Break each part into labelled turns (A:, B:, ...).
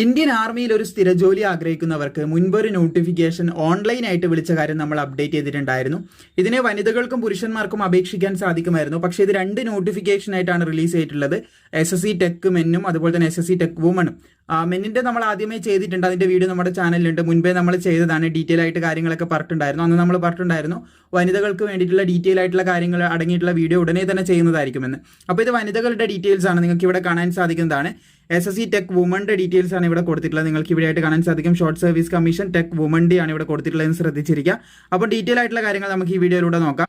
A: Indian ആർമിയിൽ ഒരു സ്ഥിരജോലി ആഗ്രഹിക്കുന്നവർക്ക് മുൻപ് ഒരു നോട്ടിഫിക്കേഷൻ ഓൺലൈനായിട്ട് വിളിച്ച കാര്യം നമ്മൾ അപ്ഡേറ്റ് ചെയ്തിട്ടുണ്ടായിരുന്നു. ഇതിനെ വനിതകൾക്കും പുരുഷന്മാർക്കും അപേക്ഷിക്കാൻ സാധിക്കുമായിരുന്നു. പക്ഷേ ഇത് രണ്ട് നോട്ടിഫിക്കേഷനായിട്ടാണ് റിലീസ് ചെയ്തിട്ടുള്ളത്. എസ് എസ് സി ടെക് മെന്നും അതുപോലെ തന്നെ എസ് എസ് സി ടെക് വുമണും മെന്നിന്റെ നമ്മൾ ആദ്യമേ ചെയ്തിട്ടുണ്ട്. അതിന്റെ വീഡിയോ നമ്മുടെ ചാനലിലുണ്ട്. മുൻപേ നമ്മൾ ചെയ്തതാണ്. ഡീറ്റെയിൽ ആയിട്ട് കാര്യങ്ങളൊക്കെ പറഞ്ഞിട്ടുണ്ടായിരുന്നു. അന്ന് നമ്മൾ പറഞ്ഞിട്ടുണ്ടായിരുന്നു വനിതകൾക്ക് വേണ്ടിയിട്ടുള്ള ഡീറ്റെയിൽ ആയിട്ടുള്ള കാര്യങ്ങൾ അടങ്ങിയിട്ടുള്ള വീഡിയോ ഉടനെ തന്നെ ചെയ്യുന്നതായിരിക്കുമെന്ന് അപ്പോൾ ഇത് വനിതകളുടെ ഡീറ്റെയിൽസ് ആണ് നിങ്ങൾക്ക് ഇവിടെ കാണാൻ സാധിക്കുന്നതാണ്. എസ് എസ് സി ടെക് വുമന്റെ ഡീറ്റെയിൽസ് ആണ് ഇവിടെ കൊടുത്തിട്ടുള്ളത്. നിങ്ങൾക്ക് ഇവിടെ ആയിട്ട് കാണാൻ സാധിക്കും. ഷോർട്ട് സർവീസ് കമ്മീഷൻ ടെക് വുമന്റെ ആണ് ഇവിടെ കൊടുത്തിട്ടുള്ളത് ശ്രദ്ധിച്ചിരിക്കുക. അപ്പോൾ ഡീറ്റെയിൽ ആയിട്ടുള്ള കാര്യങ്ങൾ നമുക്ക് ഈ വീഡിയോയിലൂടെ നോക്കാം.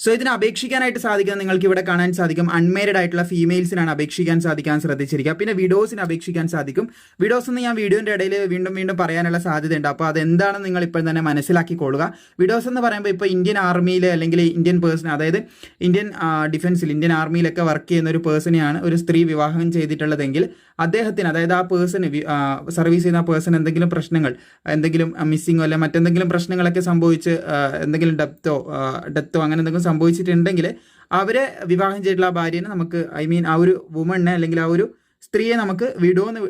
A: സോ ഇതിന് അപേക്ഷിക്കാനായിട്ട് സാധിക്കുന്നത് നിങ്ങൾക്ക് ഇവിടെ കാണാൻ സാധിക്കും അൺമേരിഡ് ആയിട്ടുള്ള ഫീമെയിൽസിനാണ് അപേക്ഷിക്കാൻ സാധിക്കാൻ ശ്രദ്ധിച്ചിരിക്കുക. പിന്നെ വിഡോസിന് അപേക്ഷിക്കാൻ സാധിക്കും. വിഡോസ് എന്ന് ഞാൻ വീഡിയോന്റെ ഇടയിൽ വീണ്ടും വീണ്ടും പറയാനുള്ള സാധ്യതയുണ്ട്. അപ്പോൾ അതെന്താണെന്ന് നിങ്ങൾ ഇപ്പോൾ തന്നെ മനസ്സിലാക്കിക്കൊള്ളുക. വിഡോസ് എന്ന് പറയുമ്പോൾ ഇപ്പോൾ ഇന്ത്യൻ ആർമിയിൽ അല്ലെങ്കിൽ ഇന്ത്യൻ പേഴ്സൺ അതായത് ഇന്ത്യൻ ഡിഫൻസിൽ ഇന്ത്യൻ ആർമിയിലൊക്കെ വർക്ക് ചെയ്യുന്ന ഒരു പേഴ്സണെയാണ് ഒരു സ്ത്രീ വിവാഹം ചെയ്തിട്ടുള്ളതെങ്കിൽ അദ്ദേഹത്തിന് അതായത് ആ പേഴ്സണ് സർവീസ് ചെയ്യുന്ന ആ പേഴ്സൺ എന്തെങ്കിലും പ്രശ്നങ്ങൾ എന്തെങ്കിലും മിസ്സിങ്ങോ അല്ലെ മറ്റെന്തെങ്കിലും പ്രശ്നങ്ങളൊക്കെ സംഭവിച്ച് എന്തെങ്കിലും ഡെപ്തോ ഡെത്തോ അങ്ങനെ എന്തെങ്കിലും സംഭവിച്ചിട്ടുണ്ടെങ്കിൽ അവരെ വിവാഹം ചെയ്തിട്ടുള്ള ആ ഭാര്യനെ നമുക്ക് ഐ മീൻ ആ ഒരു വുമണിനെ അല്ലെങ്കിൽ ആ ഒരു സ്ത്രീയെ നമുക്ക് വിഡോ എന്ന്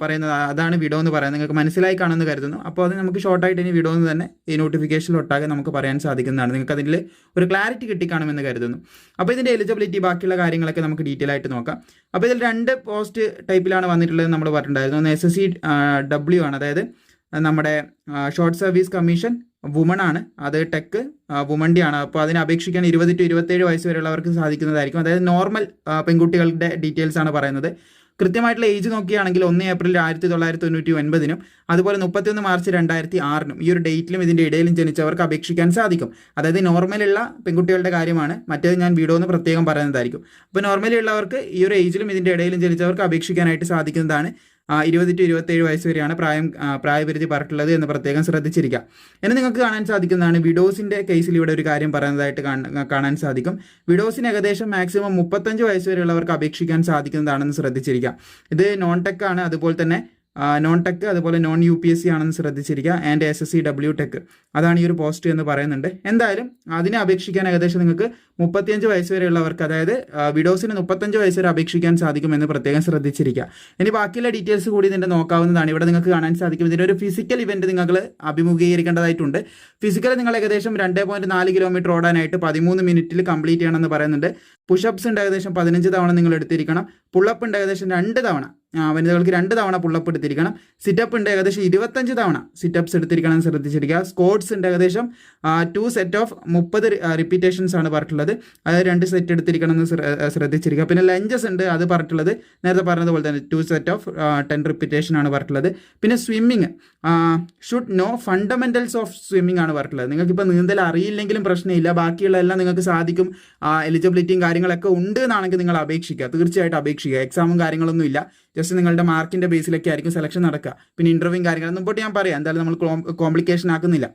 A: പറയുന്നത് അതാണ് വിഡോ എന്ന് പറയുന്നത്. നിങ്ങൾക്ക് മനസ്സിലായി കാണുമെന്ന് കരുതുന്നു. അപ്പോൾ അത് നമുക്ക് ഷോർട്ടായിട്ട് ഇനി വിഡോ എന്ന് തന്നെ ഈ നോട്ടിഫിക്കേഷനിൽ ഒട്ടാകെ നമുക്ക് പറയാൻ സാധിക്കുന്നതാണ്. നിങ്ങൾക്ക് അതിൽ ഒരു ക്ലാരിറ്റി കിട്ടിക്കാണുമെന്ന് കരുതുന്നു. അപ്പോൾ ഇതിന്റെ എലിജിബിലിറ്റി ബാക്കിയുള്ള കാര്യങ്ങളൊക്കെ നമുക്ക് ഡീറ്റെയിൽ ആയിട്ട് നോക്കാം. അപ്പോൾ ഇതിൽ രണ്ട് പോസ്റ്റ് ടൈപ്പിലാണ് വന്നിട്ടുള്ളത് നമ്മൾ പറഞ്ഞിട്ടുണ്ടായിരുന്നു. ഒന്ന് എസ് എസ് സി ഡബ്ല്യു ആണ്. അതായത് നമ്മുടെ ഷോർട്ട് സർവീസ് കമ്മീഷൻ വുമൺ ആണ്. അത് ടെക്ക് വുമണ്ടി ആണ്. അപ്പോൾ അതിനെ അപേക്ഷിക്കാൻ ഇരുപത് ടു ഇരുപത്തേഴ് വയസ്സ് വരെയുള്ളവർക്ക് സാധിക്കുന്നതായിരിക്കും. അതായത് നോർമൽ പെൺകുട്ടികളുടെ ഡീറ്റെയിൽസ് ആണ് പറയുന്നത്. കൃത്യമായിട്ടുള്ള ഏജ് നോക്കുകയാണെങ്കിൽ ഒന്ന് ഏപ്രിൽ ആയിരത്തി തൊള്ളായിരത്തി തൊണ്ണൂറ്റി ഒൻപതിനും അതുപോലെ മുപ്പത്തിയൊന്ന് മാർച്ച് രണ്ടായിരത്തി ആറിനും ഈ ഒരു ഡേറ്റിലും ഇതിന്റെ ഇടയിലും ജനിച്ചവർക്ക് അപേക്ഷിക്കാൻ സാധിക്കും. അതായത് നോർമലുള്ള പെൺകുട്ടികളുടെ കാര്യമാണ്. മറ്റേത് ഞാൻ വീഡിയോ എന്ന് പ്രത്യേകം പറയുന്നതായിരിക്കും. അപ്പോൾ നോർമലി ഉള്ളവർക്ക് ഈ ഒരു ഏജിലും ഇതിന്റെ ഇടയിലും ജനിച്ചവർക്ക് അപേക്ഷിക്കാനായിട്ട് സാധിക്കുന്നതാണ്. ഇരുപത് ടു ഇരുപത്തേഴ് വയസ്സ് വരെയാണ് പ്രായം പ്രായപരിധി പറഞ്ഞിട്ടുള്ളത് എന്ന് പ്രത്യേകം ശ്രദ്ധിച്ചിരിക്കുക. ഇനി നിങ്ങൾക്ക് കാണാൻ സാധിക്കുന്നതാണ് വിഡോസിന്റെ കേസിൽ ഇവിടെ ഒരു കാര്യം പറയുന്നതായിട്ട് കാണാൻ സാധിക്കും. വിഡോസിന് ഏകദേശം മാക്സിമം മുപ്പത്തഞ്ച് വയസ്സ് വരെയുള്ളവർക്ക് അപേക്ഷിക്കാൻ സാധിക്കുന്നതാണെന്ന് ശ്രദ്ധിച്ചിരിക്കുക. ഇത് നോൺ ടെക് ആണ് അതുപോലെ തന്നെ നോൺ ടെക് അതുപോലെ non U P S C ആണെന്ന് ശ്രദ്ധിച്ചിരിക്കുക and S S C W tech അതാണ് ഈ ഒരു പോസ്റ്റ് എന്ന് പറയുന്നുണ്ട്. എന്തായാലും അതിനെ അപേക്ഷിക്കാൻ ഏകദേശം നിങ്ങൾക്ക് മുപ്പത്തിയഞ്ച് വയസ്സ് വരെയുള്ളവർക്ക് അതായത് വിഡോസിന് മുപ്പത്തഞ്ച് വയസ്സ് വരെ അപേക്ഷിക്കാൻ സാധിക്കുമെന്ന് പ്രത്യേകം ശ്രദ്ധിച്ചിരിക്കുക. ഇനി ബാക്കിയുള്ള ഡീറ്റെയിൽസ് കൂടി ഇതിന്റെ നോക്കാവുന്നതാണ്. ഇവിടെ നിങ്ങൾക്ക് കാണാൻ സാധിക്കും. ഇതിന്റെ ഒരു ഫിസിക്കൽ ഇവന്റ് നിങ്ങൾ അഭിമുഖീകരിക്കേണ്ടതായിട്ടുണ്ട്. ഫിസിക്കൽ നിങ്ങൾ ഏകദേശം രണ്ട് പോയിന്റ് നാല് കിലോമീറ്റർ ഓടാനായിട്ട് പതിമൂന്ന് മിനിറ്റിൽ കംപ്ലീറ്റ് ചെയ്യണമെന്ന് പറയുന്നുണ്ട്. പുഷപ്സ് ഉണ്ട് ഏകദേശം പതിനഞ്ച് തവണ നിങ്ങൾ എടുത്തിരിക്കണം. പുള്ളപ്പ് ഉണ്ട് ഏകദേശം രണ്ട് തവണ. വനിതകൾക്ക് രണ്ട് തവണ പുള്ളപ്പ് എടുത്തിരിക്കണം. സിറ്റപ്പ് ഉണ്ട് ഏകദേശം ഇരുപത്തഞ്ച് തവണ സിറ്റപ്സ് എടുത്തിരിക്കണം ശ്രദ്ധിച്ചിരിക്കുക. സ്കോട്ട്സ് ഉണ്ട് ഏകദേശം ടു സെറ്റ് ഓഫ് മുപ്പത് റിപ്പീറ്റേഷൻസ് ആണ് പറഞ്ഞിട്ടുള്ളത്. അതായത് രണ്ട് സെറ്റ് എടുത്തിരിക്കണം എന്ന് ശ്രദ്ധിച്ചിരിക്കുക. പിന്നെ ലഞ്ചസ് ഉണ്ട് അത് പറഞ്ഞിട്ടുള്ളത്. നേരത്തെ പറഞ്ഞതുപോലെ തന്നെ two set of ten repetition ആണ് പറഞ്ഞിട്ടുള്ളത്. പിന്നെ swimming should know fundamentals of swimming ആണ് പറഞ്ഞിട്ടുള്ളത്. നിങ്ങൾക്കിപ്പോൾ നീന്തൽ അറിയില്ലെങ്കിലും പ്രശ്നമില്ല. ബാക്കിയുള്ള എല്ലാം നിങ്ങൾക്ക് സാധിക്കും. എലിജിബിലിറ്റിയും കാര്യങ്ങളൊക്കെ ഉണ്ട് എന്നാണെങ്കിൽ നിങ്ങൾ അപേക്ഷിക്കുക. തീർച്ചയായിട്ടും അപേക്ഷിക്കുക. എക്സാമും കാര്യങ്ങളൊന്നും ഇല്ല. ജസ്റ്റ് നിങ്ങളുടെ മാർക്കിന്റെ ബേസിലൊക്കെ ആയിരിക്കും സെലക്ഷൻ നടക്കുക. പിന്നെ ഇന്റർവ്യൂ കാര്യങ്ങളും. മുമ്പോട്ട് ഞാൻ പറയാം. എന്തായാലും നമ്മൾ കോംപ്ലിക്കേഷൻ ആക്കുന്നില്ല.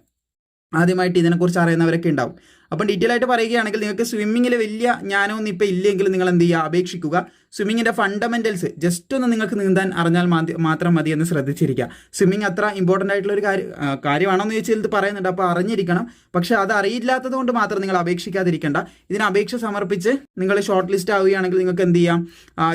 A: ആദ്യമായിട്ട് ഇതിനെക്കുറിച്ച് അറിയുന്നവരൊക്കെ ഉണ്ടാവും. അപ്പം ഡീറ്റെയിൽ ആയിട്ട് പറയുകയാണെങ്കിൽ നിങ്ങൾക്ക് സ്വിമ്മിങ്ങിൽ വലിയ ജ്ഞാനമൊന്നും ഇപ്പോൾ ഇല്ലെങ്കിൽ നിങ്ങൾ എന്ത് ചെയ്യുക? അപേക്ഷിക്കുക. സ്വിമ്മിങ്ങിന്റെ ഫണ്ടമെന്റൽസ് ജസ്റ്റ് ഒന്ന് നിങ്ങൾക്ക് നീന്താൻ അറിഞ്ഞാൽ മാത്രം മതി എന്ന് ശ്രദ്ധിച്ചിരിക്കുക. സ്വിമ്മിങ് അത്ര ഇമ്പോർട്ടന്റ് ആയിട്ടുള്ള ഒരു കാര്യം കാര്യമാണെന്ന് ചോദിച്ചാൽ ഇത് പറയുന്നുണ്ട്. അപ്പോൾ അറിഞ്ഞിരിക്കണം. പക്ഷേ അത് അറിയില്ലാത്തത് കൊണ്ട് മാത്രം നിങ്ങൾ അപേക്ഷിക്കാതിരിക്കേണ്ട. ഇതിന് അപേക്ഷ സമർപ്പിച്ച് നിങ്ങൾ ഷോർട്ട് ലിസ്റ്റ് ആവുകയാണെങ്കിൽ നിങ്ങൾക്ക് എന്ത് ചെയ്യാം?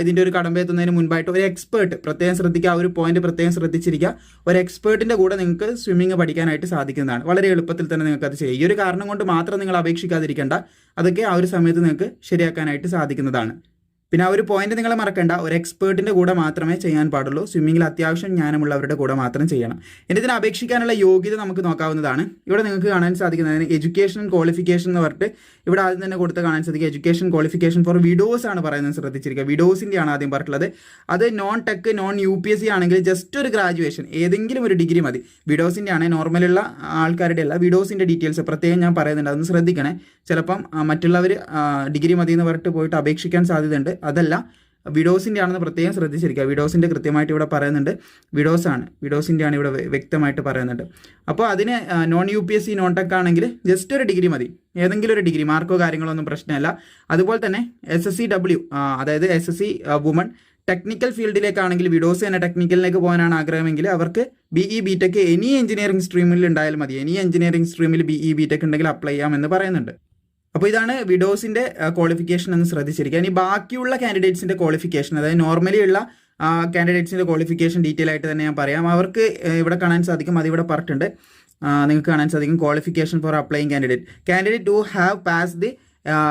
A: ഇതിന്റെ ഒരു കടമ്പെത്തുന്നതിന് മുൻപായിട്ട് ഒരു എക്സ്പേർട്ട് പ്രത്യേകം ശ്രദ്ധിക്കുക ആ ഒരു പോയിന്റ് പ്രത്യേകം ശ്രദ്ധിച്ചിരിക്കുക. ഒരു എക്സ്പേർട്ടിന്റെ കൂടെ നിങ്ങൾക്ക് സ്വിമ്മിങ് പഠിക്കാനായിട്ട് സാധിക്കുന്നതാണ്. വളരെ എളുപ്പത്തിൽ തന്നെ നിങ്ങൾക്ക് അത് ചെയ്യാം. ഈ ഒരു കാരണം കൊണ്ട് മാത്രം നിങ്ങൾ അപേക്ഷിക്കാതിരിക്കേണ്ട. അതൊക്കെ ആ ഒരു സമയത്ത് നിങ്ങൾക്ക് ശരിയാക്കാനായിട്ട് സാധിക്കുന്നതാണ്. പിന്നെ ആ ഒരു പോയിന്റ് നിങ്ങൾ മറക്കണ്ട. ഒരു എക്സ്പേർട്ടിന്റെ കൂടെ മാത്രമേ ചെയ്യാൻ പാടുള്ളൂ. സ്വിമ്മിങ്ങിൽ അത്യാവശ്യം ജ്ഞാനമുള്ളവരുടെ കൂടെ മാത്രം ചെയ്യണം. ഇനി ഇതിന് അപേക്ഷിക്കാനുള്ള യോഗ്യത നമുക്ക് നോക്കാവുന്നതാണ്. ഇവിടെ നിങ്ങൾക്ക് കാണാൻ സാധിക്കുന്നതിന് എഡ്യൂക്കേഷൻ ക്വാളിഫിക്കേഷൻ എന്ന് പറഞ്ഞിട്ട് ഇവിടെ ആദ്യം തന്നെ കൊടുത്ത് കാണാൻ സാധിക്കും. എഡ്യൂക്കേഷൻ ക്വാളിഫിക്കേഷൻ ഫോർ വിഡോസ് ആണ് പറയുന്നത് ശ്രദ്ധിച്ചിരിക്കുക. വിഡോസിന്റെ ആണ് ആദ്യം പറഞ്ഞിട്ടുള്ളത്. അത് non tech non U P S C ആണെങ്കിൽ ജസ്റ്റ് ഒരു ഗ്രാജുവേഷൻ ഏതെങ്കിലും ഒരു ഡിഗ്രി മതി. വിഡോസിന്റെ ആണ് നോർമലുള്ള ആൾക്കാരുടെ അല്ല വിഡോസിന്റെ ഡീറ്റെയിൽസ് പ്രത്യേകം ഞാൻ പറയുന്നുണ്ട്. അതൊന്ന് ശ്രദ്ധിക്കണേ. ചിലപ്പം മറ്റുള്ളവർ ഡിഗ്രി മതി എന്ന് പറഞ്ഞിട്ട് പോയിട്ട് അപേക്ഷിക്കാൻ സാധ്യതയുണ്ട്. അതല്ല വിഡോസിന്റെ ആണെന്ന് പ്രത്യേകം ശ്രദ്ധിച്ചിരിക്കുക. വിഡോസിന്റെ കൃത്യമായിട്ട് ഇവിടെ പറയുന്നുണ്ട്. വിഡോസ് ആണ് വിഡോസിന്റെ ആണ് ഇവിടെ വ്യക്തമായിട്ട് പറയുന്നുണ്ട്. അപ്പോൾ അതിന് non U P S C non tech ആണെങ്കിൽ ജസ്റ്റ് ഒരു ഡിഗ്രി മതി. ഏതെങ്കിലും ഒരു ഡിഗ്രി മാർക്കോ കാര്യങ്ങളോ ഒന്നും പ്രശ്നമല്ല. അതുപോലെ തന്നെ എസ് എസ് സി ഡബ്ല്യു അതായത് S S C woman technical ഫീൽഡിലേക്കാണെങ്കിൽ widows തന്നെ ടെക്നിക്കലിലേക്ക് പോകാനാണ് ആഗ്രഹമെങ്കിൽ അവർക്ക് B E B tech any engineering സ്ട്രീമിൽ ഉണ്ടായാലും മതി. എനി എഞ്ചിനീയറിംഗ് സ്ട്രീമിൽ ബി ഇ ബി ടെക് ഉണ്ടെങ്കിൽ അപ്ലൈ ചെയ്യാമെന്ന് പറയുന്നുണ്ട്. അപ്പോൾ ഇതാണ് വിഡോസിന്റെ ക്വാളിഫിക്കേഷൻ എന്ന് ശ്രദ്ധിച്ചിരിക്കുക. ഇനി ബാക്കിയുള്ള കാൻഡിഡേറ്റ്സിന്റെ ക്വാളിഫിക്കേഷൻ അതായത് നോർമലി ഉള്ള കാൻഡിഡേറ്റ്സിന്റെ ക്വാളിഫിക്കേഷൻ ഡീറ്റെയിൽ ആയിട്ട് തന്നെ ഞാൻ പറയാം. അവർക്ക് ഇവിടെ കാണാൻ സാധിക്കും അതിവിടെ പറഞ്ഞിട്ടുണ്ട്. നിങ്ങൾക്ക് കാണാൻ സാധിക്കും qualification for applying candidate candidate to have pass the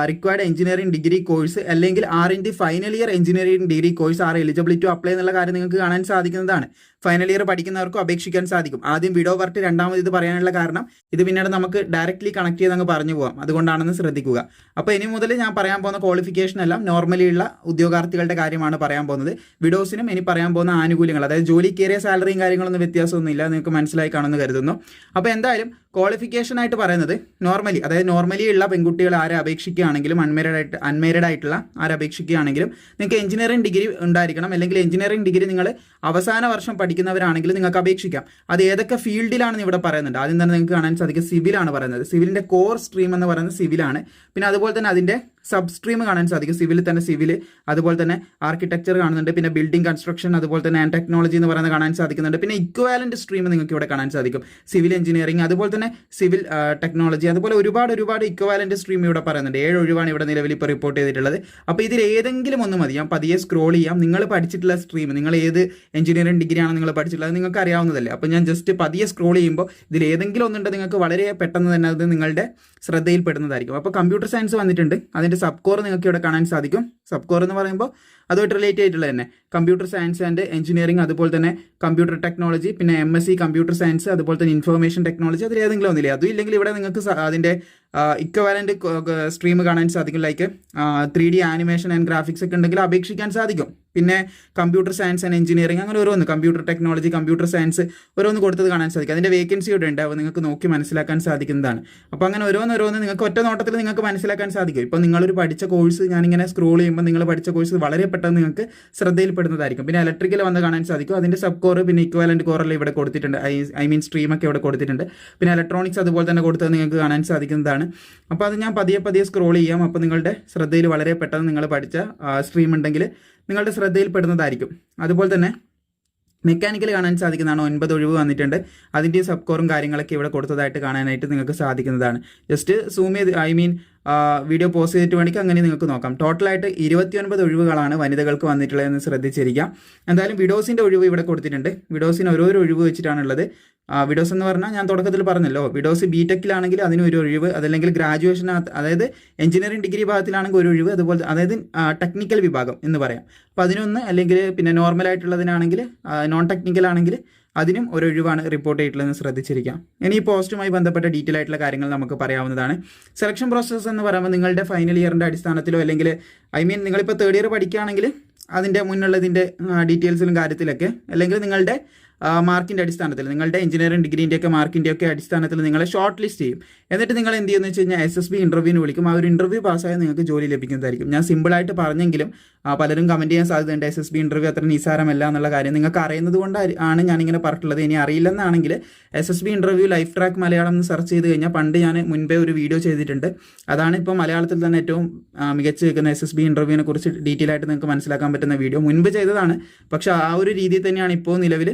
A: required engineering degree course അല്ലെങ്കിൽ are in the final year engineering degree course are eligibility to apply എന്നുള്ള കാര്യം നിങ്ങൾക്ക് കാണാൻ സാധിക്കുന്നതാണ്. ഫൈനൽ ഇയർ പഠിക്കുന്നവർക്കും അപേക്ഷിക്കാൻ സാധിക്കും. ആദ്യം വിഡോ വർട്ട് രണ്ടാമത് ഇത് പറയാനുള്ള കാരണം ഇത് പിന്നീട് നമുക്ക് ഡയറക്റ്റ്ലി കണക്ട് ചെയ്ത് അങ്ങ് പറഞ്ഞു പോകാം അതുകൊണ്ടാണെന്ന് ശ്രദ്ധിക്കുക. അപ്പോൾ ഇനി മുതൽ ഞാൻ പറയാൻ പോകുന്ന ക്വാളിഫിക്കേഷൻ എല്ലാം നോർമലി ഉള്ള ഉദ്യോഗാർത്ഥികളുടെ കാര്യമാണ് പറയാൻ പോകുന്നത്. വിഡോസിനും ഇനി പറയാൻ പോകുന്ന ആനുകൂല്യങ്ങൾ അതായത് ജോലി കയറിയ സാലറിയും കാര്യങ്ങളൊന്നും വ്യത്യാസമൊന്നുമില്ല നിങ്ങൾക്ക് മനസ്സിലായി കാണുമെന്ന് കരുതുന്നു. അപ്പോൾ എന്തായാലും ക്വാളിഫിക്കേഷൻ ആയിട്ട് പറയുന്നത് നോർമലി അതായത് നോർമലി ഉള്ള പെൺകുട്ടികൾ ആരെ അപേക്ഷിക്കുകയാണെങ്കിലും അൺമേരിഡ് ആയിട്ട് അൺമേരിഡ് ആയിട്ടുള്ള ആരെ അപേക്ഷിക്കുകയാണെങ്കിലും നിങ്ങൾക്ക് എഞ്ചിനീയറിംഗ് ഡിഗ്രി ഉണ്ടായിരിക്കണം. അല്ലെങ്കിൽ എഞ്ചിനീയറിംഗ് ഡിഗ്രി നിങ്ങൾ അവസാന വർഷം പഠിക്കുന്നവരാണെങ്കിൽ നിങ്ങൾക്ക് അപേക്ഷിക്കാം. അത് ഏതൊക്കെ ഫീൽഡിലാണെന്ന് ഇവിടെ പറയുന്നുണ്ട്. ആദ്യം തന്നെ നിങ്ങൾക്ക് കാണാൻ സാധിക്കും സിവിലാണ് പറയുന്നത്. സിവിലിന്റെ കോർ സ്ട്രീം എന്ന് പറയുന്നത് സിവിലാണ്. പിന്നെ അതുപോലെ തന്നെ അതിന്റെ സബ് സ്ട്രീം കാണാൻ സാധിക്കും. സിവിൽ തന്നെ സിവിൽ അതുപോലെ തന്നെ ആർക്കിടെക്ചർ കാണുന്നുണ്ട്. പിന്നെ ബിൽഡിംഗ് കൺസ്ട്രക്ഷൻ അതുപോലെ തന്നെ ആൻഡ് ടെക്നോളജി എന്ന് പറയുന്നത് കാണാൻ സാധിക്കുന്നുണ്ട്. പിന്നെ ഇക്വാലന്റ് സ്ട്രീം നിങ്ങൾക്ക് ഇവിടെ കാണാൻ സാധിക്കും. സിവിൽ എഞ്ചിനീയറിംഗ് അതുപോലെ തന്നെ സിവിൽ ടെക്നോളജി അതുപോലെ ഒരുപാട് ഒരുപാട് ഇക്വാലന്റ് സ്ട്രീം ഇവിടെ പറയുന്നുണ്ട്. ഏഴ് ഒഴിവാണ് ഇവിടെ നിലവിൽ ഇപ്പോൾ റിപ്പോർട്ട് ചെയ്തിട്ടുള്ളത്. അപ്പോൾ ഇതിൽ ഏതെങ്കിലും ഒന്ന് മതി. ഞാൻ പതിയെ സ്ക്രോൾ ചെയ്യാം. നിങ്ങൾ പഠിച്ചിട്ടുള്ള സ്ട്രീം നിങ്ങൾ ഏത് എഞ്ചിനീയറിംഗ് ഡിഗ്രി ആണ് നിങ്ങൾ പഠിച്ചിട്ടുള്ളത്. നിങ്ങൾക്ക് അറിയാവുന്നതല്ലേ. അപ്പോൾ ഞാൻ ജസ്റ്റ് പതിയെ സ്ക്രോൾ ചെയ്യുമ്പോൾ ഇതിൽ ഏതെങ്കിലും ഒന്നുണ്ട് നിങ്ങൾക്ക് വളരെ പെട്ടെന്ന് തന്നെ അത് നിങ്ങളുടെ ശ്രദ്ധയിൽപ്പെടുന്നതായിരിക്കും. അപ്പോൾ കമ്പ്യൂട്ടർ സയൻസ് വന്നിട്ടുണ്ട്. അതിന്റെ സബ് കോർ നിങ്ങൾക്ക് ഇവിടെ കാണാൻ സാധിക്കും. സബ് കോർ എന്ന് പറയുമ്പോൾ അതുമായിട്ട് റിലേറ്റ് ആയിട്ടുള്ള തന്നെ. കമ്പ്യൂട്ടർ സയൻസ് ആൻഡ് എഞ്ചിനീയറിംഗ് അതുപോലെ തന്നെ കമ്പ്യൂട്ടർ ടെക്നോളജി പിന്നെ M S C computer science അതുപോലെ തന്നെ ഇൻഫർമേഷൻ ടെക്നോളജി അതിൽ ഏതെങ്കിലും ഒന്നില്ലേ? അതും ഇല്ലെങ്കിൽ ഇവിടെ നിങ്ങൾക്ക് അതിന്റെ ഇക്വലന്റ് സ്ട്രീം കാണാൻ സാധിക്കും. Like three D animation and graphics ഒക്കെ ഉണ്ടെങ്കിൽ അപേക്ഷിക്കാൻ സാധിക്കും. പിന്നെ കമ്പ്യൂട്ടർ സയൻസ് ആൻഡ് എഞ്ചിനീയറിംഗ് അങ്ങനെ ഓരോന്ന്. കമ്പ്യൂട്ടർ ടെക്നോളജി കമ്പ്യൂട്ടർ സയൻസ് ഓരോന്ന് കൊടുത്തത് കാണാൻ സാധിക്കും. അതിന്റെ വേക്കൻസി ഇവിടെ അപ്പോൾ നിങ്ങൾക്ക് നോക്കി മനസ്സിലാക്കാൻ സാധിക്കുന്നതാണ്. അപ്പോൾ അങ്ങനെ ഓരോന്ന് ഓരോന്ന് നിങ്ങൾക്ക് ഒറ്റ നോട്ടത്തിൽ നിങ്ങൾക്ക് മനസ്സിലാക്കാൻ സാധിക്കും. ഇപ്പോൾ നിങ്ങളൊരു പഠിച്ച കോഴ്സ് ഞാനിങ്ങനെ സ്ക്രോൾ ചെയ്യുമ്പോൾ നിങ്ങൾ പഠിച്ച കോഴ്സ് വളരെ പെട്ടെന്ന് നിങ്ങൾക്ക് ശ്രദ്ധയിൽപ്പെടുന്നതായിരിക്കും. പിന്നെ ഇലക്ട്രിക്കൽ വന്ന് കാണാൻ സാധിക്കും. അതിന്റെ സബ് കോർ പിന്നെ ഇക്വാലന്റ് കോറല്ല ഇവിടെ കൊടുത്തിട്ടുണ്ട്. ഐ ഐ മീൻ സ്ട്രീമൊക്കെ ഇവിടെ കൊടുത്തിട്ടുണ്ട്. പിന്നെ ഇലക്ട്രോണിക്സ് അതുപോലെ തന്നെ കൊടുത്തത് നിങ്ങൾക്ക് കാണാൻ സാധിക്കുന്നതാണ്. അപ്പോൾ അത് ഞാൻ പതിയെ പതിയെ സ്ക്രോൾ ചെയ്യാം. അപ്പോൾ നിങ്ങളുടെ ശ്രദ്ധയിൽ വളരെ പെട്ടെന്ന് നിങ്ങൾ പഠിച്ച സ്ട്രീം ഉണ്ടെങ്കിൽ നിങ്ങളുടെ ശ്രദ്ധയിൽപ്പെടുന്നതായിരിക്കും. അതുപോലെ തന്നെ മെക്കാനിക്കൽ കാണാൻ സാധിക്കുന്നതാണ് ഒൻപത് ഒഴിവ് വന്നിട്ടുണ്ട്. അതിന്റെ സബ് കോറും കാര്യങ്ങളൊക്കെ ഇവിടെ കൊടുത്തതായിട്ട് കാണാനായിട്ട് നിങ്ങൾക്ക് സാധിക്കുന്നതാണ്. ജസ്റ്റ് സൂം ചെയ്ത് ഐ മീൻ വീഡിയോ പോസ് ചെയ്തിട്ട് വേണമെങ്കിൽ അങ്ങനെ നിങ്ങൾക്ക് നോക്കാം. ടോട്ടലായിട്ട് ഇരുപത്തിയൊൻപത് ഒഴിവുകളാണ് വനിതകൾക്ക് വന്നിട്ടുള്ളതെന്ന് ശ്രദ്ധിച്ചിരിക്കാം. എന്തായാലും വിഡോസിന്റെ ഒഴിവ് ഇവിടെ കൊടുത്തിട്ടുണ്ട്. വിഡോസിന് ഓരോരോ ഒഴിവ് വെച്ചിട്ടാണുള്ളത്. വിഡോസ് എന്ന് പറഞ്ഞാൽ ഞാൻ തുടക്കത്തിൽ പറഞ്ഞല്ലോ. വിഡോസ് ബി ടെക്കിലാണെങ്കിൽ അതിന് ഒരു ഒഴിവ് അതല്ലെങ്കിൽ ഗ്രാജുവേഷൻ അതായത് എഞ്ചിനീയറിംഗ് ഡിഗ്രി ഭാഗത്തിലാണെങ്കിൽ ഒരു ഒഴിവ് അതുപോലെ അതായത് ടെക്നിക്കൽ വിഭാഗം എന്ന് പറയാം. അപ്പോൾ അതിനൊന്ന് അല്ലെങ്കിൽ പിന്നെ നോർമൽ ആയിട്ടുള്ളതിനാണെങ്കിൽ നോൺ ടെക്നിക്കൽ ആണെങ്കിൽ അതിനും ഒരു ഒഴിവാണ് റിപ്പോർട്ട് ചെയ്തിട്ടുള്ളതെന്ന് ശ്രദ്ധിച്ചിരിക്കാം. ഇനി ഈ പോസ്റ്റുമായി ബന്ധപ്പെട്ട ഡീറ്റെയിൽ ആയിട്ടുള്ള കാര്യങ്ങൾ നമുക്ക് പറയാവുന്നതാണ്. സെലക്ഷൻ പ്രോസസ്സ് എന്ന് പറയുമ്പോൾ നിങ്ങളുടെ ഫൈനൽ ഇയറിന്റെ അടിസ്ഥാനത്തിലോ അല്ലെങ്കിൽ ഐ മീൻ നിങ്ങളിപ്പോൾ തേർഡ് ഇയർ പഠിക്കുകയാണെങ്കിൽ അതിന്റെ മുന്നുള്ളതിന്റെ ഡീറ്റെയിൽസിലും കാര്യത്തിലൊക്കെ അല്ലെങ്കിൽ നിങ്ങളുടെ മാർക്കിന്റെ അടിസ്ഥാനത്തിൽ. നിങ്ങളുടെ എഞ്ചിനീയറിംഗ് ഡിഗ്രീന്റെയൊക്കെ മാർക്കിന്റെയൊക്കെ അടിസ്ഥാനത്തിൽ നിങ്ങളെ ഷോർട്ട് ലിസ്റ്റ് ചെയ്യും. എന്നിട്ട് നിങ്ങൾ എന്ത് ചെയ്യുന്നു വെച്ച് കഴിഞ്ഞാൽ എസ് എസ് ബി ഇന്റർവ്യൂവിന് വിളിക്കും. ആ ഒരു ഇന്റർവ്യൂ പാസ്സായാൽ നിങ്ങൾക്ക് ജോലി ലഭിക്കുന്നതായിരിക്കും. ഞാൻ സിമ്പിളായിട്ട് പറഞ്ഞെങ്കിലും പലരും കമന്റ് ചെയ്യാൻ സാധ്യതയുണ്ട്. എസ് എസ് ബി ഇന്റർവ്യൂ അത്ര നിസാരമല്ല എന്നുള്ള കാര്യം നിങ്ങൾക്ക് അറിയുന്നത് കൊണ്ട് ആണ് ഞാനിങ്ങനെ പറഞ്ഞിട്ടുള്ളത്. ഇനി അറിയില്ലെന്നാണെങ്കിൽ S S B interview life track Malayalam എന്ന് സെർച്ച് ചെയ്ത് കഴിഞ്ഞാൽ പണ്ട് ഞാൻ മുൻപേ ഒരു വീഡിയോ ചെയ്തിട്ടുണ്ട്. അതാണ് ഇപ്പോൾ മലയാളത്തിൽ തന്നെ ഏറ്റവും മികച്ച നിൽക്കുന്ന എസ് എസ് ബി ഇന്റർവ്യൂവിനെ കുറിച്ച് ഡീറ്റെയിൽ ആയിട്ട് നിങ്ങൾക്ക് മനസ്സിലാക്കാൻ പറ്റുന്ന വീഡിയോ മുൻപ് ചെയ്തതാണ്. പക്ഷേ ആ ഒരു രീതിയിൽ തന്നെയാണ് ഇപ്പോൾ നിലവിൽ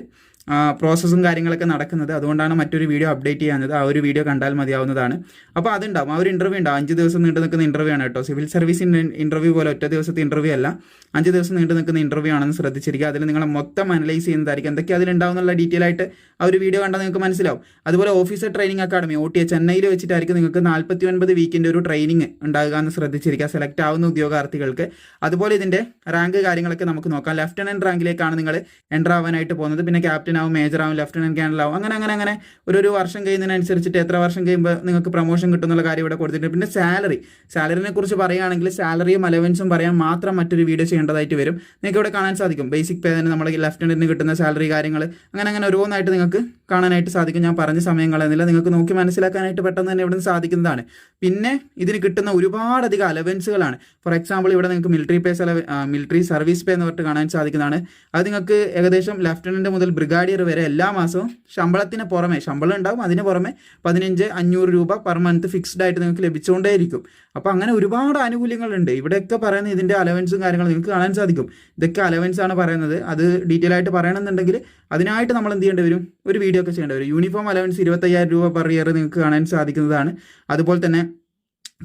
A: പ്രോസസ്സും കാര്യങ്ങളൊക്കെ നടക്കുന്നത്. അതുകൊണ്ടാണ് മറ്റൊരു വീഡിയോ അപ്ഡേറ്റ് ചെയ്യുന്നത് ആ ഒരു വീഡിയോ കണ്ടാൽ മതിയാവുന്നതാണ്. അപ്പോൾ അതുണ്ടാവും. ആ ഒരു ഇന്റർവ്യൂ ഉണ്ടാവും. അഞ്ച് ദിവസം നീണ്ടു നിൽക്കുന്ന ഇന്റർവ്യൂ ആണ് കേട്ടോ. സിവിൽ സർവീസിന്റെ ഇന്റർവ്യൂ പോലെ ഒറ്റ ദിവസത്തെ ഇന്റർവ്യൂ അല്ല. അഞ്ച് ദിവസം നീണ്ടു നിൽക്കുന്ന ഇന്റർവ്യൂ ആണെന്ന് ശ്രദ്ധിച്ചിരിക്കുക. അതിൽ നിങ്ങൾ മൊത്തം അനലൈസ് ചെയ്യുന്നതായിരിക്കും. എന്തൊക്കെ അതിലുണ്ടാവും എന്നുള്ള ഡീറ്റെയിൽ ആയിട്ട് ആ ഒരു വീഡിയോ കണ്ടാൽ നിങ്ങൾക്ക് മനസ്സിലാവും. അതുപോലെ officer training academy O T ചെന്നൈയിൽ വെച്ചിട്ടായിരിക്കും നിങ്ങൾക്ക് നാൽപ്പത്തി ഒൻപത് വീക്കിന്റെ ഒരു ട്രെയിനിങ് ഉണ്ടാകുക എന്ന് ശ്രദ്ധിച്ചിരിക്കുക. സെലക്ട് ആവുന്ന ഉദ്യോഗാർത്ഥികൾക്ക്. അതുപോലെ ഇതിന്റെ റാങ്ക് കാര്യങ്ങളൊക്കെ നമുക്ക് നോക്കാം. ലെഫ്റ്റനന്റ് റാങ്കിലേക്കാണ് നിങ്ങൾ എന്റർ ആവാനായിട്ട് പോകുന്നത്. പിന്നെ ക്യാപ്റ്റൻ ആവും മേജർ ആവും ലെഫ്റ്റനന്റ് ആവും അങ്ങനെ അങ്ങനെ അങ്ങനെ ഒരു ഒരു വർഷം കഴിയുന്നതിനനുസരിച്ചിട്ട് എത്ര വർഷം കഴിയുമ്പോൾ നിങ്ങൾക്ക് പ്രൊമോഷൻ കിട്ടുന്നുള്ള കാര്യം ഇവിടെ കൊടുത്തിട്ടുണ്ട്. പിന്നെ സാലറി സാലറിനെ കുറിച്ച് പറയുകയാണെങ്കിൽ സാലറിയും അലവൻസും പറയാൻ മാത്രം മറ്റൊരു വീഡിയോ ചെയ്യേണ്ടതായിട്ട് വരും. നിങ്ങൾക്ക് ഇവിടെ കാണാൻ സാധിക്കും. ബേസിക് പേ തന്നെ നമ്മുടെ ലെഫ്റ്റനന്റിന് കിട്ടുന്ന സാലറി കാര്യങ്ങൾ അങ്ങനെ അങ്ങനെ ഓരോന്നായിട്ട് നിങ്ങൾക്ക് കാണാനായിട്ട് സാധിക്കും. ഞാൻ പറഞ്ഞ സമയം കളയുന്നില്ല നിങ്ങൾക്ക് നോക്കി മനസ്സിലാക്കാനായിട്ട് പെട്ടെന്ന് തന്നെ ഇവിടെ നിന്ന് സാധിക്കുന്നതാണ്. പിന്നെ ഇതിന് കിട്ടുന്ന ഒരുപാടധികം അലവൻസുകളാണ്. ഫോർ എക്സാമ്പിൾ ഇവിടെ നിങ്ങൾക്ക് military pay military service pay എന്ന് പറഞ്ഞിട്ട് കാണാൻ സാധിക്കുന്നതാണ്. അത് നിങ്ങൾക്ക് ഏകദേശം ലെഫ്റ്റനന്റ് മുതൽ ബ്രിഗാഡിയർ വരെ എല്ലാ മാസവും ശമ്പളത്തിന് പുറമെ ശമ്പളം ഉണ്ടാവും അതിന് പുറമെ പതിനഞ്ച് അഞ്ഞൂറ് രൂപ പെർ മന്ത് ഫിക്സ്ഡ് ആയിട്ട് നിങ്ങൾക്ക് ലഭിച്ചുകൊണ്ടേയിരിക്കും. അപ്പോൾ അങ്ങനെ ഒരുപാട് ആനുകൂല്യങ്ങളുണ്ട്. ഇവിടെയൊക്കെ പറയുന്ന ഇതിന്റെ അലവൻസും കാര്യങ്ങളും നിങ്ങൾക്ക് കാണാൻ സാധിക്കും. ഇതൊക്കെ അലവൻസ് ആണ് പറയുന്നത്. അത് ഡീറ്റെയിൽ ആയിട്ട് പറയണമെന്നുണ്ടെങ്കിൽ അതിനായിട്ട് നമ്മൾ എന്ത് ചെയ്യേണ്ടി വരും? ഒരു വീഡിയോ ഒക്കെ ചെയ്യേണ്ടി വരും യൂണിഫോം അലവൻസ് ഇരുപത്തയ്യായിരം രൂപ പെർ ഇയർ നിങ്ങൾക്ക് കാണാൻ സാധിക്കുന്നതാണ്. അതുപോലെ തന്നെ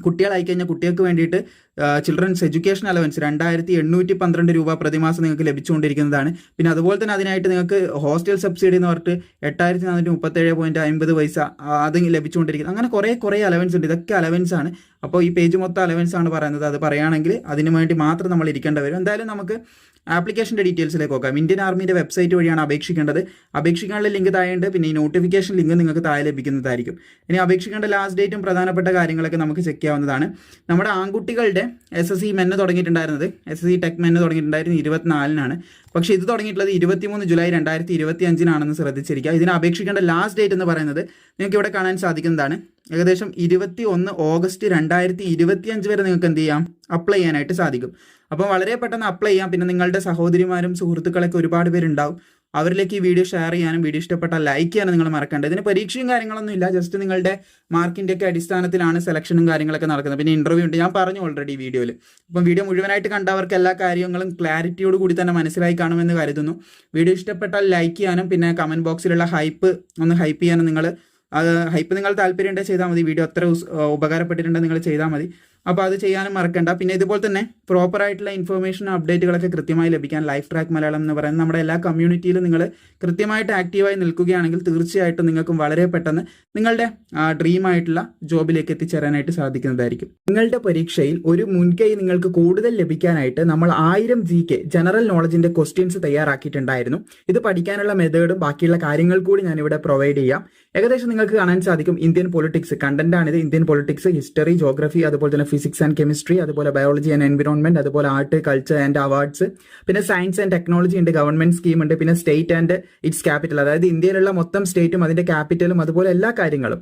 A: കുട്ടികളായി കഴിഞ്ഞാൽ കുട്ടികൾക്ക് വേണ്ടിയിട്ട് ചിൽഡ്രൻസ് എഡ്യൂക്കേഷൻ അലവൻസ് രണ്ടായിരത്തി എണ്ണൂറ്റി പന്ത്രണ്ട് രൂപ പ്രതിമാസം നിങ്ങൾക്ക് ലഭിച്ചുകൊണ്ടിരിക്കുന്നതാണ്. പിന്നെ അതുപോലെ തന്നെ അതിനായിട്ട് നിങ്ങൾക്ക് ഹോസ്റ്റൽ സബ്സിഡി എന്ന് പറഞ്ഞിട്ട് എട്ടായിരത്തി നാനൂറ്റി മുപ്പത്തേഴ് പോയിന്റ് അമ്പത് പൈസ അത് ലഭിച്ചുകൊണ്ടിരിക്കുന്നത് അങ്ങനെ കുറേ കുറേ അലവൻസ് ഉണ്ട്. ഇതൊക്കെ അലവൻസ് ആണ്. അപ്പോൾ ഈ പേജ് മൊത്തം അലവൻസ് ആണ് പറയുന്നത്. അത് പറയുകയാണെങ്കിൽ അതിനു വേണ്ടി മാത്രം നമ്മൾ ഇരിക്കേണ്ടി വരും. എന്തായാലും നമുക്ക് ആപ്ലിക്കേഷന്റെ ഡീറ്റെയിൽസിലേക്ക് നോക്കാം. ഇന്ത്യൻ ആർമിയുടെ വെബ്സൈറ്റ് വഴിയാണ് അപേക്ഷിക്കേണ്ടത്. അപേക്ഷിക്കാനുള്ള ലിങ്ക് താഴെയുണ്ട്. പിന്നെ ഈ നോട്ടിഫിക്കേഷൻ ലിങ്ക് നിങ്ങൾക്ക് താഴെ ലഭിക്കുന്നതായിരിക്കും. ഇനി അപേക്ഷിക്കേണ്ട ലാസ്റ്റ് ഡേറ്റും പ്രധാനപ്പെട്ട കാര്യങ്ങളൊക്കെ നമുക്ക് ചെക്ക് ചെയ്യാവുന്നതാണ്. നമ്മുടെ ആൺകുട്ടികളുടെ എസ് എസ് സി മെന്ന് തുടങ്ങിയിട്ടുണ്ടായിരുന്നത്. എസ് എസ് സി ടെക് മെന്ന് തുടങ്ങിയിട്ടുണ്ടായിരുന്നത് ഇരുപത്തിനാലിനാണ്. പക്ഷേ ഇത് തുടങ്ങിയിട്ടുള്ളത് ഇരുപത്തിമൂന്ന് ജൂലൈ രണ്ടായിരത്തി ഇരുപത്തി അഞ്ചിനാണെന്ന് ശ്രദ്ധിച്ചിരിക്കുക. ഇതിന് അപേക്ഷിക്കേണ്ട ലാസ്റ്റ് ഡേറ്റ് എന്ന് പറയുന്നത് നിങ്ങൾക്ക് ഇവിടെ കാണാൻ സാധിക്കുന്നതാണ്. ഏകദേശം ഇരുപത്തി ഒന്ന് ഓഗസ്റ്റ് രണ്ടായിരത്തി ഇരുപത്തി അഞ്ച് വരെ നിങ്ങൾക്ക് എന്ത് ചെയ്യാം? അപ്ലൈ ചെയ്യാനായിട്ട് സാധിക്കും. അപ്പോൾ വളരെ പെട്ടെന്ന് അപ്ലൈ ചെയ്യാം. പിന്നെ നിങ്ങളുടെ സഹോദരിമാരും സുഹൃത്തുക്കളൊക്കെ ഒരുപാട് പേരുണ്ടാവും. അവരിലേക്ക് ഈ വീഡിയോ ഷെയർ ചെയ്യാനും വീഡിയോ ഇഷ്ടപ്പെട്ടാൽ ലൈക്ക് ചെയ്യാനും നിങ്ങൾ മറക്കേണ്ടത് ഇതിന് പരീക്ഷയും കാര്യങ്ങളൊന്നും ഇല്ല. ജസ്റ്റ് നിങ്ങളുടെ മാർക്കിന്റെ ഒക്കെ അടിസ്ഥാനത്തിലാണ് സെലക്ഷനും കാര്യങ്ങളൊക്കെ നടക്കുന്നത്. പിന്നെ ഇന്റർവ്യൂ ഉണ്ട്. ഞാൻ പറഞ്ഞു ഓൾറെഡി വീഡിയോയിൽ അപ്പം വീഡിയോ മുഴുവനായിട്ട് കണ്ടവർക്ക് എല്ലാ കാര്യങ്ങളും ക്ലാരിറ്റിയോട് കൂടി തന്നെ മനസ്സിലായി കാണുമെന്ന് കരുതുന്നു. വീഡിയോ ഇഷ്ടപ്പെട്ടാൽ ലൈക്ക് ചെയ്യാനും പിന്നെ കമന്റ് ബോക്സിലുള്ള ഹൈപ്പ് ഒന്ന് ഹൈപ്പ് ചെയ്യാനും നിങ്ങൾ അത് ഹൈപ്പ് നിങ്ങൾ താല്പര്യം ഉണ്ടെങ്കിൽ ചെയ്താൽ മതി. വീഡിയോ അത്ര ഉപകാരപ്പെട്ടിട്ടുണ്ടെങ്കിൽ നിങ്ങൾ ചെയ്താൽ മതി. അപ്പോൾ അത് ചെയ്യാനും മറക്കണ്ട. പിന്നെ ഇതുപോലെ തന്നെ പ്രോപ്പർ ആയിട്ടുള്ള ഇൻഫർമേഷൻ അപ്ഡേറ്റുകളൊക്കെ കൃത്യമായി ലഭിക്കാൻ ലൈഫ് ട്രാക്ക് മലയാളം എന്ന് പറയുന്നത് നമ്മുടെ എല്ലാ കമ്മ്യൂണിറ്റിയിലും നിങ്ങൾ കൃത്യമായിട്ട് ആക്റ്റീവായി നിൽക്കുകയാണെങ്കിൽ തീർച്ചയായിട്ടും നിങ്ങൾക്കും വളരെ പെട്ടെന്ന് നിങ്ങളുടെ ഡ്രീം ആയിട്ടുള്ള ജോബിലേക്ക് എത്തിച്ചേരാനായിട്ട് സാധിക്കുന്നതായിരിക്കും. നിങ്ങളുടെ പരീക്ഷയിൽ ഒരു മുൻകൈ നിങ്ങൾക്ക് കൂടുതൽ ലഭിക്കാനായിട്ട് നമ്മൾ ആയിരം ജി കെ ജനറൽ നോളജിന്റെ ക്വസ്റ്റ്യൻസ് തയ്യാറാക്കിയിട്ടുണ്ടായിരുന്നു. ഇത് പഠിക്കാനുള്ള മെത്തേഡും ബാക്കിയുള്ള കാര്യങ്ങൾ കൂടി ഞാനിവിടെ പ്രൊവൈഡ് ചെയ്യാം. ഏകദേശം നിങ്ങൾക്ക് കാണാൻ സാധിക്കും ഇന്ത്യൻ പൊളിറ്റിക്സ് കണ്ടന്റ് ആണിത്. ഇന്ത്യൻ പൊളിറ്റിക്സ് ഹിസ്റ്ററി ജോഗ്രഫി അതുപോലെ തന്നെ ഫിസിക്സ് ആൻഡ് കെമിസ്ട്രി അതുപോലെ ബയോളജി ആൻഡ് എൻവിറോൺമെന്റ് അതുപോലെ ആർട്ട് കൾച്ചർ ആൻഡ് അവാർഡ്സ് പിന്നെ സയൻസ് ആൻഡ് ടെക്നോളജി ഉണ്ട്. ഗവൺമെന്റ് സ്കീം ഉണ്ട്. പിന്നെ സ്റ്റേറ്റ് ആൻഡ് ഇറ്റ്സ് ക്യാപിറ്റൽ അതായത് ഇന്ത്യയിലുള്ള മൊത്തം സ്റ്റേറ്റും അതിന്റെ ക്യാപിറ്റലും അതുപോലെ എല്ലാ കാര്യങ്ങളും.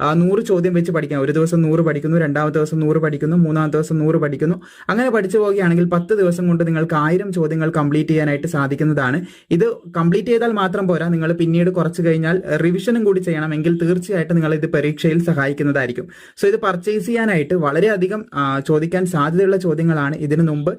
A: നൂറ് ചോദ്യം വെച്ച് പഠിക്കാം. ഒരു ദിവസം നൂറ് പഠിക്കുന്നു രണ്ടാമത്തെ ദിവസം നൂറ് പഠിക്കുന്നു മൂന്നാമത്തെ ദിവസം നൂറ് പഠിക്കുന്നു. അങ്ങനെ പഠിച്ചു പോവുകയാണെങ്കിൽ പത്ത് ദിവസം കൊണ്ട് നിങ്ങൾക്ക് ആയിരം ചോദ്യങ്ങൾ കംപ്ലീറ്റ് ചെയ്യാനായിട്ട് സാധിക്കുന്നതാണ്. ഇത് കംപ്ലീറ്റ് ചെയ്താൽ മാത്രം പോരാ. നിങ്ങൾ പിന്നീട് കുറച്ച് കഴിഞ്ഞാൽ റിവിഷനും കൂടി ചെയ്യണമെങ്കിൽ തീർച്ചയായിട്ടും നിങ്ങൾ ഇത് പരീക്ഷയിൽ സഹായിക്കുന്നതായിരിക്കും. സോ ഇത് പർച്ചേസ് ചെയ്യാനായിട്ട് വളരെയധികം ചോദിക്കാൻ സാധ്യതയുള്ള ചോദ്യങ്ങളാണ് ഇതിനു മുമ്പ്